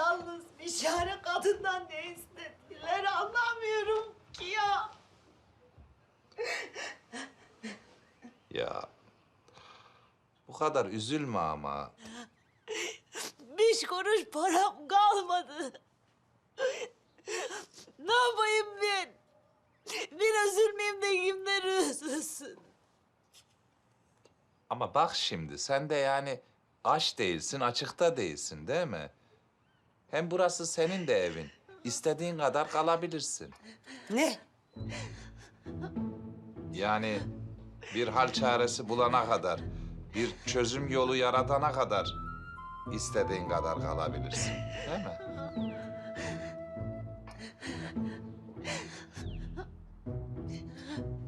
yalnız bir çare kadından ne istediler anlamıyorum ki ya. Ya bu kadar üzülme ama. Beş kuruş param kalmadı. Ne yapayım ben? Ben üzülmeyeyim de kimler üzülsün? Ama bak şimdi sen de yani aç değilsin, açıkta değilsin değil mi? Hem burası senin de evin. İstediğin kadar kalabilirsin. Ne? Yani bir hal çaresi bulana kadar, bir çözüm yolu yaratana kadar istediğin kadar kalabilirsin. Değil mi?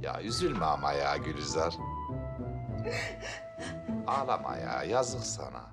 Ya üzülme ama ya Gülizar. Ağlama ya, yazık sana.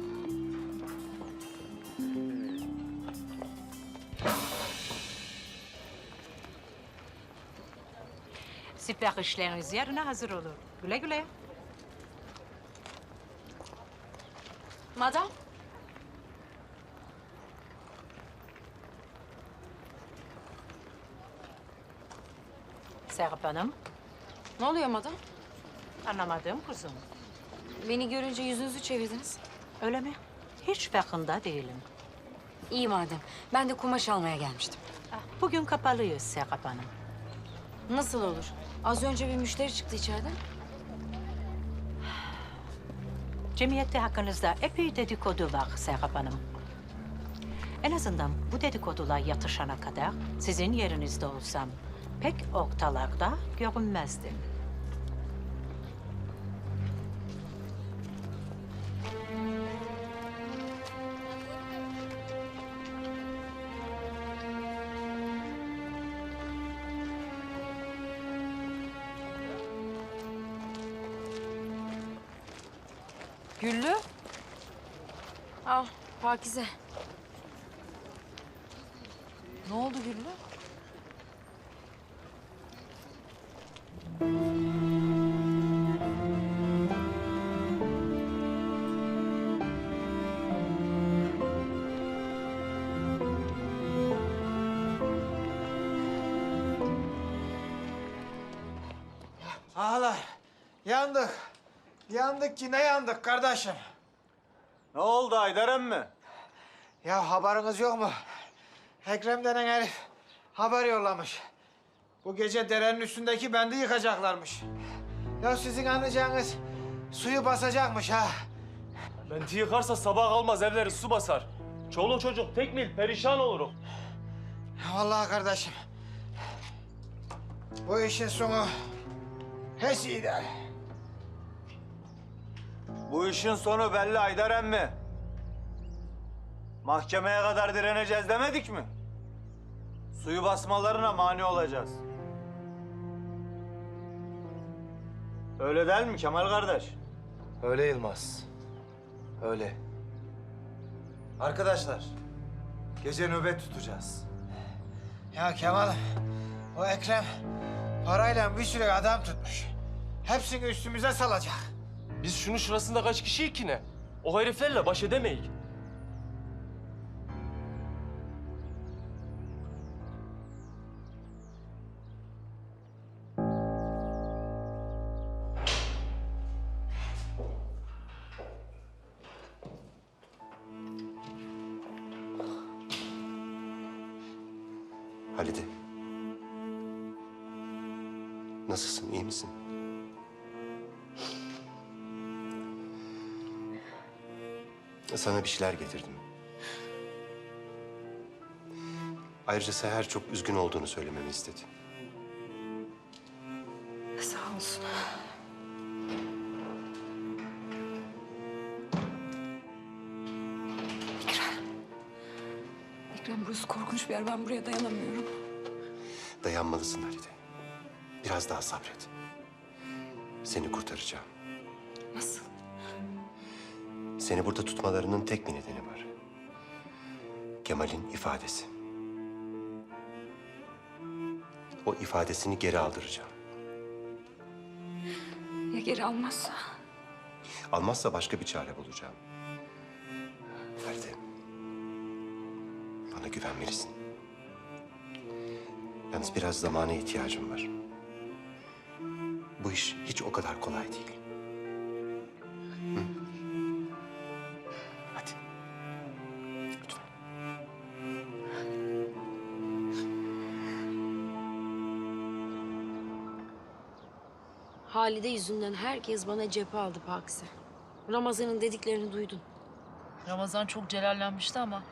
Siparişleriniz yarına hazır olur. Güle güle. Madam, Serap Hanım, ne oluyor madam? anlamadım kuzum. Beni görünce yüzünüzü çevirdiniz. Öyle mi? Hiç farkında değilim. İyi madem. Ben de kumaş almaya gelmiştim. Ah, Bugün kapalıyız Serap Hanım. Nasıl olur? Az önce bir müşteri çıktı içeriden. Cemiyette hakkınızda epey dedikodu var Serap Hanım. En azından bu dedikodular yatışana kadar sizin yerinizde olsam pek ortalarda görünmezdim. Güllü. Ah, Pakize. Ne oldu Güllü? Ağlar. Yandık. Yandık yine yandık kardeşim. Ne oldu Haydar emmi? Ya haberiniz yok mu? Ekrem denen herif haber yollamış. Bu gece derenin üstündeki bendi yıkacaklarmış. Ya sizin anlayacağınız suyu basacakmış ha. Benti yıkarsa sabah kalmaz evleri su basar. Çoluk çocuk tek mil perişan oluruz. Vallahi kardeşim. Bu işin sonu hiç iyi değil. Bu işin sonu belli Haydar emmi. Mahkemeye kadar direneceğiz demedik mi? Suyu basmalarına mani olacağız. Öyle değil mi Kemal kardeş? Öyle Yılmaz. Öyle. Arkadaşlar, gece nöbet tutacağız. Ya Kemal, o Ekrem parayla bir sürü adam tutmuş. Hepsini üstümüze salacak. Biz şunu şurasında kaç kişi ki ne? O heriflerle baş edemeyik. Halide. Nasılsın, iyi misin? Sana bir şeyler getirdim. Ayrıca Seher çok üzgün olduğunu söylememi istedi. Sağ olsun. Ekrem. Ekrem burası korkunç bir yer. Ben buraya dayanamıyorum. Dayanmalısın Halide. Biraz daha sabret. Seni kurtaracağım. Nasıl? Seni burada tutmalarının tek bir nedeni var. Kemal'in ifadesi. O ifadesini geri aldıracağım. Ya geri almazsa? Almazsa başka bir çare bulacağım. Halide. Bana güvenmelisin. Yalnız biraz zamana ihtiyacım var. Bu iş hiç o kadar kolay değil. Halide yüzünden herkes bana cephe aldı Pakize. Ramazan'ın dediklerini duydun. Ramazan çok celallenmişti ama.